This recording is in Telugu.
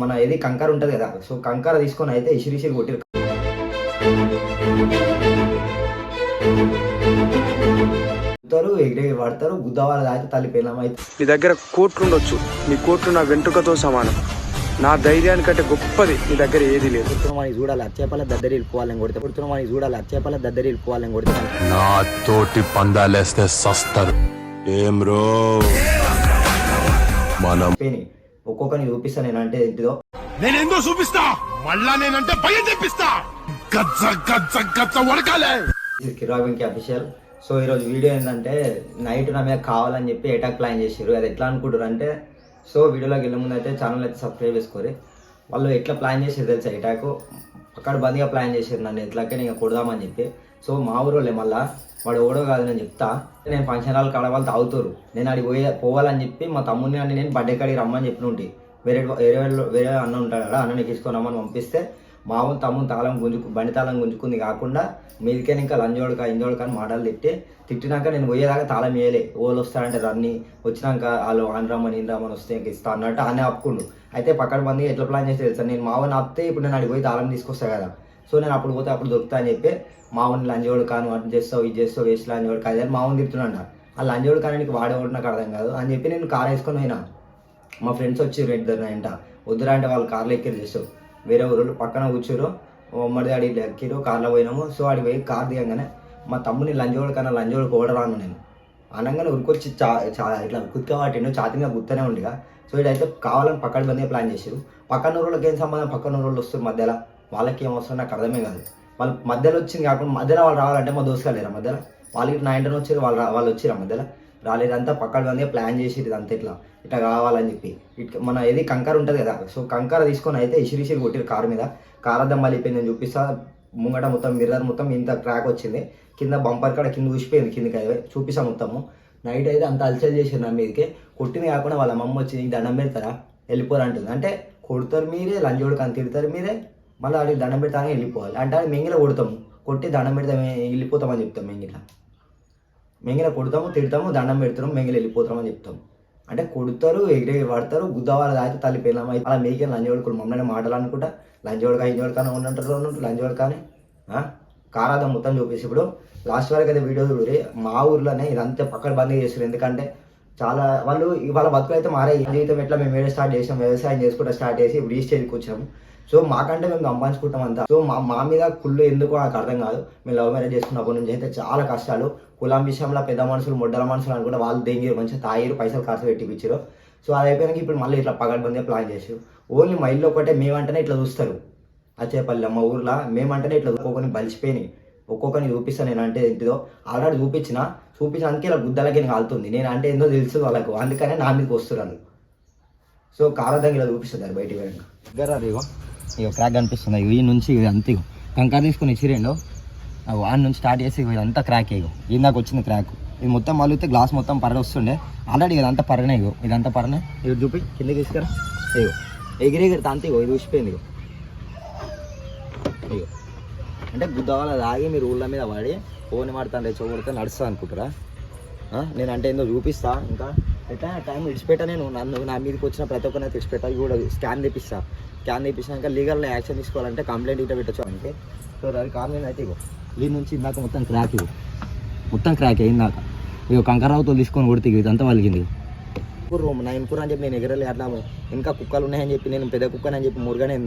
మన ఏది కంకర ఉంటుంది కదా సో కంకర తీసుకొని అయితే ఇసిరిసిరి కొట్టిరు. ఎగిరి పడతారు గుద్దవాళ్ళు దాటి తల్లి అయితే నీ దగ్గర కోట్లు ఉండొచ్చు. నీ కోట్లు నా వెంట్రుకతో సమానం. నా ధైర్యానికంటే గొప్పది నీ దగ్గర ఏది లేదు. మనకి చూడాలి అచ్చేపల దద్దరి వెళ్ళిపోవాలని కొడితే పుడుతున్న మనకి చూడాలి అచ్చేపల దద్దరి వెళ్ళిపోవాలని కొడితే నా తోటి పందాలేస్తే సస్తారు ఏం రో? మనం పోయినాయి ఒక్కొక్కరిని చూపిస్తా నేను అంటే ఏంటిదో నేనేందో చూపిస్తా? మళ్ళా నేనంటే భయం తెప్పిస్తా. గజ్జ గజ్జ గజ్జ వడకాలే. కిరాబింకి అఫీషియల్. సో ఈరోజు వీడియో ఏంటంటే నైట్ నా మీద కావాలని చెప్పి అటాక్ ప్లాన్ చేసారు అది ఎట్లా అనుకుంటారు అంటే సో వీడియోలోకి వెళ్ళే ముందు అయితే ఛానల్ అయితే సబ్స్క్రైబ్ చేసుకోరు. వాళ్ళు ఎట్లా ప్లాన్ చేసారు తెలుసా అటాక్ అక్కడ బందిగా ప్లాన్ చేసారు నన్ను ఎట్లాకే నేను కొడదామని చెప్పి. సో మా ఊరోళ్ళే మళ్ళా వాడు ఓడో కాదు నేను చెప్తా నేను ఫంక్షన్ హాల్ కాడ వాళ్ళు తాగుతారు. నేను అడిగి పోయే పోవాలని చెప్పి మా తమ్ముడిని అని నేను బర్త్డే కాడికి రమ్మని చెప్పిన ఉంటే. వేరే వేరే వేరే అన్న ఉంటాడు కదా అన్నని తీసుకొని పంపిస్తే మామూలు తమ్ముని తాళం గుంజుకు బండి తాళం గుంజుకుంది కాకుండా మీదికైనా ఇంకా లంజోడుక ఇంజోడుక అని మాటలు తిట్టి తిట్టినాక నేను పోయేదాకా తాళం వేయలే. ఓళ్ళు వస్తారంటే రన్ని వచ్చినాక వాళ్ళు ఆన్ రమ్మని ఇన్ రమ్మని వస్తే ఇంక ఇస్తా అన్నట్టు ఆయన ఆపుకుండు. అయితే పక్కన మంది ఎట్లా ప్లాన్ చేస్తే తెలుసా? నేను మావని ఆపితే ఇప్పుడు నేను అడిగి పోయి తాళం తీసుకొస్తా కదా. సో నేను అప్పుడు పోతే అప్పుడు దొరుకుతా అని చెప్పి మావుని లంజోడు కాను అటు చేస్తావు ఇది చేస్తావు వేస్ట్ లంజోడు కాదు అని మామూలు తిడుతున్నాడు ఆ లంజోడు కానీ నీకు వాడేవాడు నాకు అర్థం కాదు అని చెప్పి నేను కార్ వేసుకొని పోయినా. మా ఫ్రెండ్స్ వచ్చి ఇద్దరు వెంట వద్దురా అంటే వాళ్ళు కార్లో ఎక్కిరు చేస్తారు. వేరే ఊరు పక్కన కూర్చోరు ఉమ్మడి అడిగి ఎక్కిరు కార్లో పోయినాము. సో అడిగి పోయి కార్ దిగంగానే మా తమ్ముని లంజోడు కన్నా లంజోడు కోడరాను నేను. అనగానే ఉరికొచ్చి చా చా ఇట్లా కుత్క వాటిండు ఛాతీగా గుర్తనే ఉండిగా. సో ఇదైతే కావాలని పక్కన బందే ప్లాన్ చేసారు పక్కన ఊళ్ళకి ఏం సంబంధం? పక్కన ఊళ్ళో వస్తారు మధ్యలో. వాళ్ళకి ఏం నాకు అర్థమే కాదు. వాళ్ళు మధ్యలో వచ్చింది కాకుండా మధ్యలో వాళ్ళు రావాలంటే మా దోస్తులు లేరా మధ్యలో? వాళ్ళకి నా ఇంటర్ వచ్చారు వాళ్ళు వాళ్ళు వచ్చిరా మధ్యలో? రాలేదంతా పక్కన ప్లాన్ చేసి అంత ఇట్లా. ఇట్లా కావాలని చెప్పి. ఇట్ మన ఏది కంకర ఉంటుంది కదా సో కంకర తీసుకొని అయితే ఇసిరిసిరి కొట్టిరు కారు మీద. కారు అద్దం మళ్ళీపోయింది నేను చూపిస్తా. ముంగట మొత్తం మిర్రర్ మొత్తం ఇంత క్రాక్ వచ్చింది. కింద బంపర్ కాడ కింద ఊసిపోయింది కిందకి అయితే చూపిస్తా మొత్తము. నైట్ అయితే అంత అలచల్ చేసారు నా మీదకి. కొట్టింది కాకుండా వాళ్ళ మమ్మ వచ్చి దండం పెడతారా? వెళ్ళిపోరు అంటుంది. అంటే కొడతారు మీరే లంజోడు అంత తిడతారు మీరే. మళ్ళీ వాడికి దండం పెడతానే వెళ్ళిపోవాలి. అంటే అది మెంగిల కొడతాము. కొట్టి దండం పెడితే వెళ్ళిపోతామని చెప్తాం మెంగిల. మెంగిల కొడతాము తిడతాము దండం పెడతాము మెంగిల వెళ్ళిపోతామని చెప్తాం అంటే కొడతారు ఎగిరే పడతారు గుద్దవాళ్ళు దాటి తల్లి పిల్లలు అలా మేకే లంజోడుకుడు మమ్మల్ని మాటలు అనుకుంటా లంజోడుకా ఇంజోడుకానే ఉన్నట్టు ఉన్నట్టు లంజోడుకానే కారాదం మొత్తం చూపేసి ఇప్పుడు లాస్ట్ వరకు అయితే వీడియో చూడరి మా ఊర్లోనే ఇదంతా పక్కన బంద్ చేస్తారు ఎందుకంటే చాలా వాళ్ళు వాళ్ళ బతుకులు అయితే మారాయి. జీవితం ఎట్లా మేము వేరే స్టార్ట్ చేసాం వ్యవసాయం చేసుకుంటా స్టార్ట్ చేసి ఇప్పుడు ఈ స్టేజ్కి వచ్చాము. సో మాకంటే మేము సంపాదించుకుంటాం అంతా. సో మా మా మీద కుళ్ళు ఎందుకు నాకు అర్థం కాదు. మేము లవ్ మ్యారేజ్ చేసుకున్నప్పటి నుంచి అయితే చాలా కష్టాలు. కులం విషయంలో పెద్ద మనుషులు మొడ్డల మనుషులు అనుకుంటే వాళ్ళు దెంగిరు మంచిగా తాగిరు పైసలు ఖర్చు పెట్టిపించారు సో అది అయిపోయినాక ఇప్పుడు మళ్ళీ ఇట్లా పగడబందే ప్లాన్ చేసారు ఓన్లీ మా ఇల్లు ఒకటే మేమంటేనే ఇట్లా చూస్తారు. అచ్చేపల్లి మా ఊర్లో మేమంటేనే ఇట్లా ఒక్కొక్కరిని బలిసిపోయినాయి. ఒక్కొక్కరిని చూపిస్తాను నేను అంటే ఏంటిదో ఆల్రెడీ చూపించిన. చూపించినందుకే ఇలా గుద్దలకి నేను కాలుతుంది. నేను అంటే ఏందో తెలుసు వాళ్ళకు. అందుకనే నా మీదకి వస్తున్నాను సో కారదంగా ఇలా చూపిస్తుంది బయటికి పోయాక. దగ్గర ఇగో క్రాక్ కనిపిస్తుంది. ఇగో ఈ నుంచి ఇక అంతే ఇగో. కంకర తీసుకొని ఇచ్చిరేండు? వాడి నుంచి స్టార్ట్ చేసి ఇదంతా క్రాక్ ఇగో. ఇందాక వచ్చింది క్రాక్ ఇది మొత్తం మలిగితే గ్లాస్ మొత్తం పర్ర వస్తుండే. ఆల్రెడీ ఇదంతా పర్రనే ఇగో. ఇదంతా పర్రనే ఇవి చూపి కిందకి తీసుకురా. ఇగో. ఎగిరి ఎగిరి అంతే ఇగో. ఇది ఊసిపోయింది ఇగో. ఇగో. అంటే గుద్దవాళ్ళ తాగి మీరు ఊళ్ళ మీద పడి ఫోన్ మాడుతాను రెచ్చగొడితే నడుస్తా అనుకుంటారా? నేను అంటే ఏందో చూపిస్తా ఇంకా? ఎట్లా టైం ఇడిచిపెట్టా నేను నన్ను నా మీదకి వచ్చిన ప్రతి ఒక్కరిని ఇడిచిపెట్టా కూడా స్కాన్ తెప్పిస్తా. స్కాన్ తెప్పించాక లీగల్ యాక్షన్ తీసుకోవాలంటే కంప్లైంట్ ఇట్లా పెట్టచ్చు అంటే సో అది కారణం అయితే ఇగో దీని నుంచి ఇందాక మొత్తం క్రాక్ ఇవ్వు. మొత్తం క్రాక్ అయిందాక ఇగో కంకరావుతో తీసుకొని కొడితే ఇదంతా వలిగింది రూమ్ నా ఇంకూర అని చెప్పి నేను ఎగరలే అట్లా ఇంకా కుక్కలు ఉన్నాయని చెప్పి నేను పెద్ద కుక్కని అని చెప్పి మురుగనే